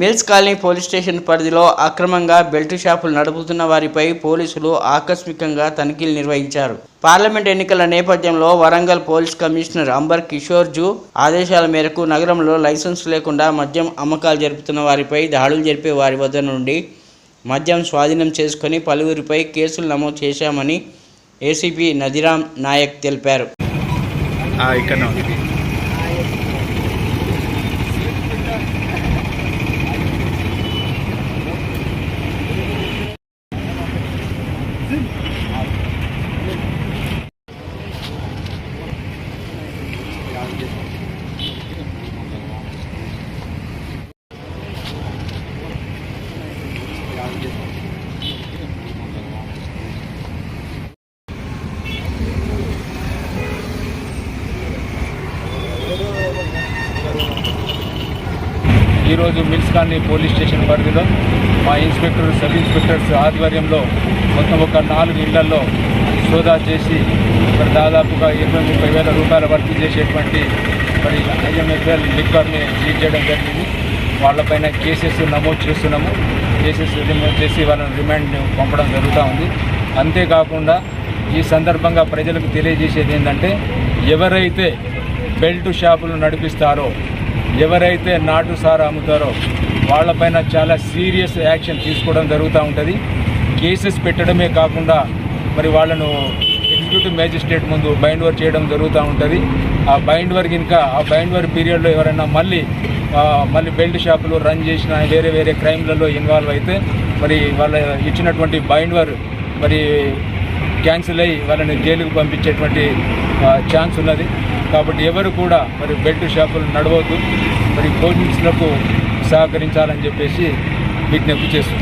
Mills colony police station పరిధిలో అక్రమంగా belt షాపులు నడుపుతున్న వారిపై పోలీసులు ఆకస్మికంగా తనిఖీలు నిర్వహించారు. పార్లమెంట్ ఎన్నికల నేపథ్యంలో వరంగల్ పోలీస్ కమిషనర్ అంబర్ కిషోర్ జూ ఆదేశాల మేరకు నగరంలో లైసెన్స్ లేకుండా మద్యం అమ్మకాలు జరుపుతున్న వారిపై దాడులు జరిపే వారి వద్ద నుండి మద్యం స్వాధీనం చేసుకుని పలువురిపై కేసులు నమోదు చేశామని ఏసీపీ నదిరామ్ నాయక్ తెలిపారు. ఈరోజు మిల్స్ కాలనీ పోలీస్ స్టేషన్ పరిధిలో మా ఇన్స్పెక్టర్ సబ్ ఇన్స్పెక్టర్స్ ఆధ్వర్యంలో మొత్తం ఒక నాలుగు ఇళ్ళలో సోదా చేసి మరి దాదాపుగా ఇరవై ముప్పై వేల రూపాయల భర్తీ చేసేటువంటి మరి ఐఎంఎఫ్ఎల్ లిక్కర్ని సీజ్ చేయడం జరిగింది. వాళ్ళపైన కేసెస్ నమోదు చేస్తున్నాము. కేసెస్ నమోదు చేసి వాళ్ళని రిమాండ్ పంపడం జరుగుతూ ఉంది. అంతేకాకుండా ఈ సందర్భంగా ప్రజలకు తెలియజేసేది ఏంటంటే ఎవరైతే బెల్ట్ షాపులు నడిపిస్తారో ఎవరైతే నాటు సారా అమ్ముతారో వాళ్ళపైన చాలా సీరియస్ యాక్షన్ తీసుకోవడం జరుగుతూ ఉంటుంది. కేసెస్ పెట్టడమే కాకుండా మరి వాళ్ళను ఎగ్జిక్యూటివ్ మేజిస్ట్రేట్ ముందు బైండ్ వర్ చేయడం జరుగుతూ ఉంటుంది. ఆ బైండ్ వర్క్ ఇంకా ఆ బైండ్ వర్ పీరియడ్లో ఎవరైనా మళ్ళీ మళ్ళీ బెల్ట్ షాపులు రన్ చేసిన వేరే వేరే క్రైమ్లలో ఇన్వాల్వ్ అయితే మరి వాళ్ళ ఇచ్చినటువంటి బైండ్ వర్ మరి క్యాన్సిల్ అయ్యి వాళ్ళని జైలుకు పంపించేటువంటి ఛాన్స్ ఉన్నది. కాబట్టి ఎవరు కూడా మరి బెల్ట్ షాపులు నడవద్దు. మరి పోలీసులకు సహకరించాలని చెప్పేసి విజ్ఞప్తి చేస్తున్నాం.